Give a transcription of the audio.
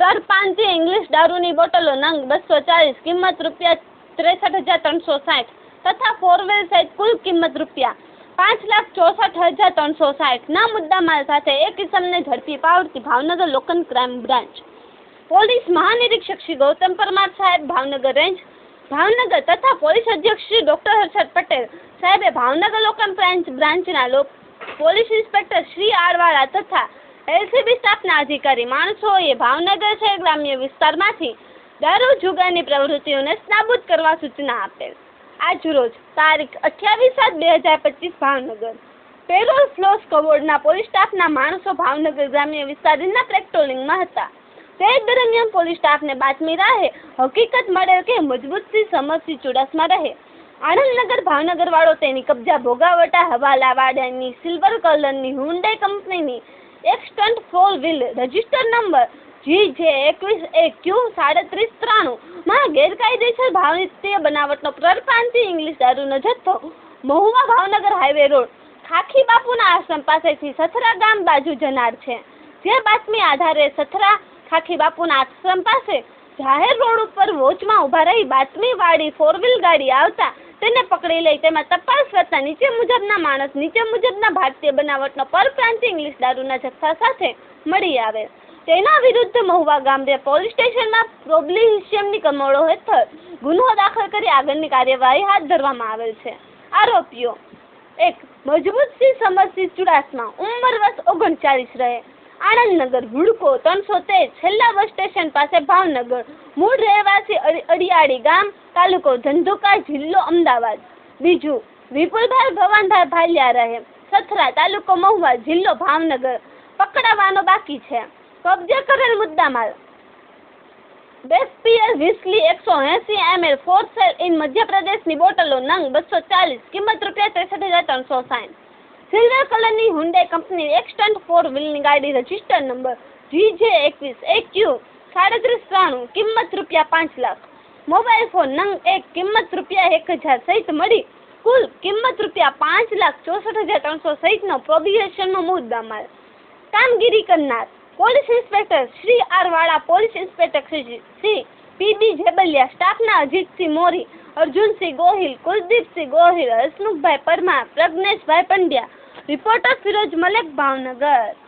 પ્રરપાંચી English દારૂની બોટલો નંગ બસો ચાલીસ, કિંમત રૂપિયા ત્રેસઠ હજાર ત્રણસો સાઠ તથા ફોરવેલ સહિત કુલ કિંમત રૂપિયા પાંચ લાખ ચોસઠ હજાર ત્રણસો સાઠ. ના મુદ્દામાલ સાથે એક ઇસમને ઝડપી પાડતી Bhavnagar local crime branch police મહાનિરીક્ષક Shri Gautam Parmar સાહેબ ભાવનગર રેન્જ ભાવનગર તથા પોલીસ અધ્યક્ષ શ્રી ડોક્ટર હર્ષદ પટેલ સાહેબે ભાવનગર લોકલ બ્રાન્ચ બ્રાન્ચના લોક, પોલીસ ઇન્સ્પેક્ટર શ્રી આરવાળા તથા એલસીબી સ્ટાફના અધિકારી માણસોએ ભાવનગર શહેર ગ્રામ્ય વિસ્તારમાંથી દારૂ જુગારની પ્રવૃત્તિઓને નાબૂદ કરવા સૂચના આપેલ. આજ રોજ તારીખ અઠ્યાવીસ સાત બે હજાર પચીસ ભાવનગર. પેરોલ ફ્લોસ કવોર્ડના પોલીસ સ્ટાફના માણસો ભાવનગર ગ્રામ્ય વિસ્તારના પેટ્રોલિંગમાં હતા. તે દરમિયાન પોલીસ સ્ટાફને બાતમી રાહે હકીકત મળેલ કે મજબૂતથી સમજથી ચુડાસમાં રહે. આણંદનગર ભાવનગર વાળો તેની કબજા ભોગાવટા હવાલા વાડાની સિલ્વર કલરની હુન્ડે કંપનીની એક stunt four wheel register number G J એકવીસ એ ક્યુ સાડત્રીસ, ત્રાણું. માં ગેરકાયદેસર ભારતીય બનાવટનો પ્રરપ્રાંતીય ઇંગ્લિશ દારૂનો જથ્થો મહુવા ભાવનગર હાઈવે રોડ ખાખી બાપુના આશ્રમ પાસેથી સથરા ગામ બાજુ જનાર છે. જે બાતમી આધારે સથરા ખાખી બાપુના આશ્રમ પાસે જાહેર રોડ ઉપર વોચમાં ઊભા રહી બાતમીવાળી ફોર વ્હીલ ગાડી આવતા તેને પકડી લઈ તેમાં તપાસ કરતા નીચે મુજબના માણસ, નીચે મુજબના ભારતીય બનાવટનો પરપ્રાંતિય ઇંગ્લિશ દારૂના જથ્થા સાથે મળી આવે. તેના વિરુદ્ધ મહુવા ગામડે પોલીસ સ્ટેશનમાં પ્રોબ્લિશિયમની કમળો હેઠળ ગુનો દાખલ કરી આગળની કાર્યવાહી હાથ ધરવામાં આવેલ છે. આરોપીઓ, એક મજબૂતસિંહ સમરસિંહ ચુડાસમા, ઉંમર વર્ષ ઓગણચાલીસ રહે. આનંદનગર હુડકો ત્રણસો તેર છેલ્લા બસ સ્ટેશન પાસે ભાવનગર. મૂળ રહેવાસી અડી- અડિયાળી ગામ, તાલુકો ધંધુકા જિલ્લો અમદાવાદ. બીજું, વિપુલભાઈ ભવાનભાઈ ભાલિયા રહે. સથરા, તાલુકો મહુવા જિલ્લો ભાવનગર. પકડાવાનો બાકી છે. કબજે કરેલ મુદ્દામાલ. બેસ્પિયર વિસ્લી એકસો એંસી એમએલ ફોર સેલ ઇન મધ્યપ્રદેશની બોટલો નંગ બસો ચાલીસ, કિંમત રૂપિયા ત્રેસઠ હજાર ત્રણસો સાઠ. સિલ્વર કલરની હુન્ડે કંપની એક્સટન્ટ ફોર વ્હીલની ગાડી રજિસ્ટર નંબર જી જે એકવીસ. એક ક્યુ સાડત્રીસ ત્રાણું. કિંમત રૂપિયા પાંચ લાખ. મોબાઈલ ફોન નંગ એક. કિંમત રૂપિયા એક હજાર સહિત મળી. કુલ કિંમત રૂપિયા પાંચ લાખ ચોસઠ હજાર ત્રણસો સહિતનો પ્રોબિએશનનો મુદ્દામાલ કામગીરી કરનાર police inspector Shri R Vala police inspector Shri P B Jebaliya, સ્ટાફના અજીતસિંહ મોરી, અર્જુનસિંહ ગોહિલ, કુલદીપસિંહ ગોહિલ હસમુખભાઈ પરમાર, પ્રજ્ઞેશભાઈ પંડ્યા રિપોર્ટર ફિરોજ મલેક ભાવનગર